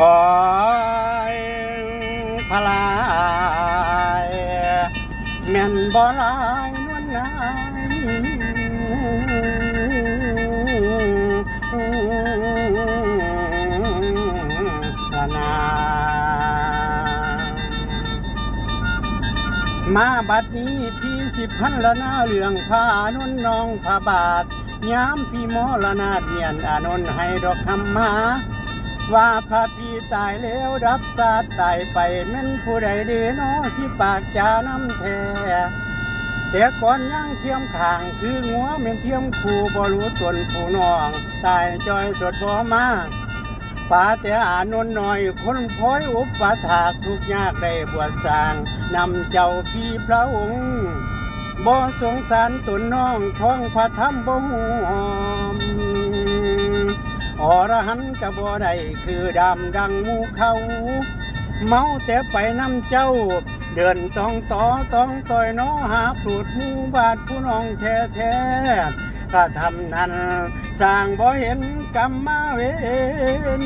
ออยพลายแม่นบ่ลายนวลนายมาบัดนี้พี่สิบพันละนาเหลืองผ้านุ่นน้องผ้าบาทยามพี่หมอละนาเดียนอานนให้ดอกคำมา ว่าพระพี่ตายแล้วรับสาตายไปแม่นผู้ใดเดนอสิปากจาน้ำแท้แต่ก่อนยังเทียมขางคืองัวแม่นเทียมคู่บ่รู้ตนผู้น้อง ตายจอยสดบ่มาป่าแต่อานนหน่อยคนคอยอุปถากทุกยากได้บวชสร้างนำเจ้าพี่พระองค์บ่สงสารตนน้องท้องพระธรรมบ่หอม รหันก็บ่ได้คือดำดังมูเขา เมาแต่ไปนำเจ้า เดินต้องต่อต้องต่อยน้อหาปลูดมูบาดผู้น้องแท้แท้ๆก็ทำนั้นสร้างบ่เห็นกรรมมาเวน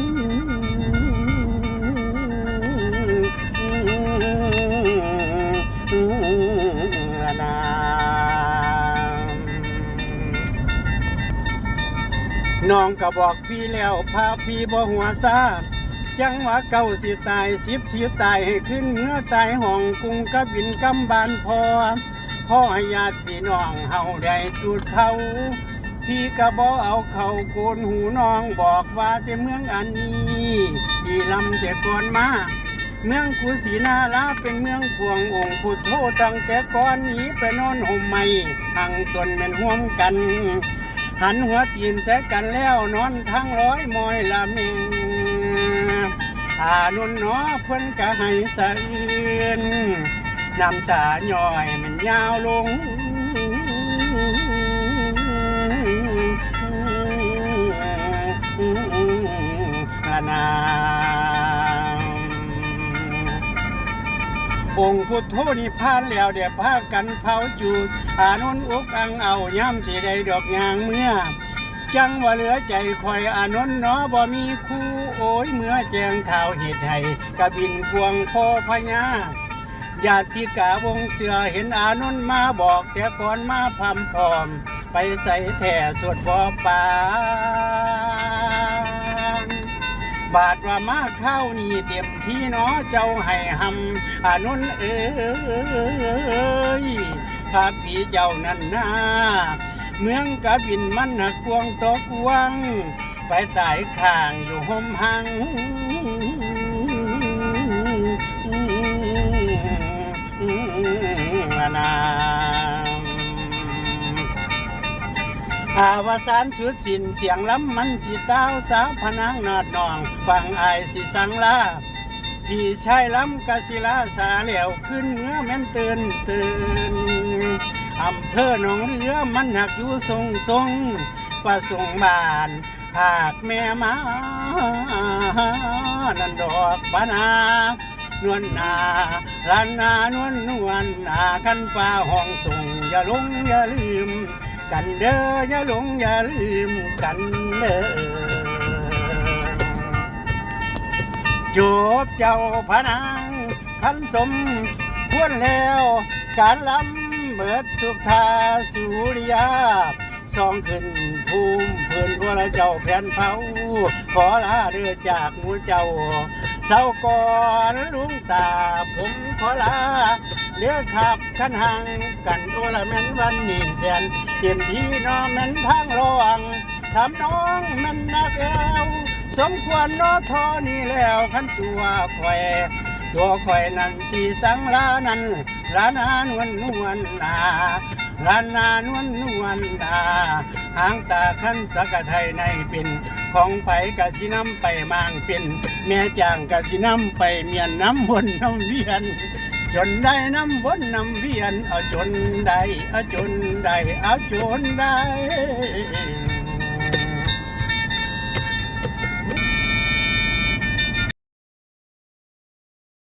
น้องก็บอกพี่แล้วพาพี่บ่หัวซาจังว่าเก้าสิตายสิบที่ตายให้ขึ้นเนื้อตายห้องกรุงกะบินกำบานพอพ่อให้ญาติพี่น้องเฮาได้จุดเผาพี่ก็บ่เอาเขาโกนหูน้องบอกว่าแต่เมืองอันนี้ดีลำแต่ก่อนมาเมืองกุสินาลาเป็นเมืองพวงองค์พุทโธตั้งแต่ก่อนหนี้ไปนอนห่มไม้หังตนเป็นห่วมกัน หันหัวตีนแซกกันแล้วนอนทั้งร้อยมอยละเมงอานุนหนอเพื่อนก็ให้สะอื่นน้ำตาย่อยมันยาวลงละนา องค์พุทโธนิพพานแล้วเดี๋ยวพากันเผาจูดอานุนอุกอังเอาย่ำสิได้ดอกยางเมื่อ จังว่าเหลือใจคอยอานนเนาะบ่มีคู่โอ้ยเมื่อแจงข่าวเหตุให้กะบินพวงพ่อพญาญาติกาวงเสือเห็นอานนมาบอกแต่ก่อนมาพำพร้อม ไปใส่แท่สวดบ่ปา บาทว่ามาเข้านี่เต็มที่เนาะเจ้าให้หำอนุนเอ้ยพาผีเจ้านั่นนาเมืองกะบินมันหนักกวงตกวงไปตายข้างอยู่ห่มหัง อาวสานชุดสินเสียงล้ำมันจีเต้าสาวพนังนอดนองฟังอายสิสังลาพี่ชายล้ำกะศิลาสาเหลวขึ้นเมื่อแม่นตื่นตื่นอำเภอหนองเรือมันหักอยู่ทรงทรงว่าทรงบานภาคแม่มานันดอกปานานวลนาลานนานวลนวลนาคันฟ้าห้องส่งอย่าลงอย่าลืม กันเด้ออย่าหลงอย่าลืมกันเด้อจูบเจ้าพระนางพันสมควรแล้ว การล้ำเบิดทุกทาสุริยาซองขึ้นภูมิเพื่อนพวกเจ้าแผ่นเผาขอลาเดือจากหมูเจ้าเศร้าก่อนลุงตาผมขอลา เลือกขับขันหังกันโอละแม่นวันนี้แสนเปลี่ยนที่นอแม่นทางรองทำน้องแม่นนักแอวสมควรนอทอนี่แล้วขันตัวแควตัวคอยนั่นสีสังลานั่นลานานวลนวลนาลานานวลนวลนาหางตาขันสักไทยในเป็นของไปกะสิน้ำไปมางเป็น แม่จางกะสิน้ำไปเมียนน้ำวนน้ำเวียน จนได้น้ำวนน้ำเวียนเอาจนได้เอาจนได้เอาจนได้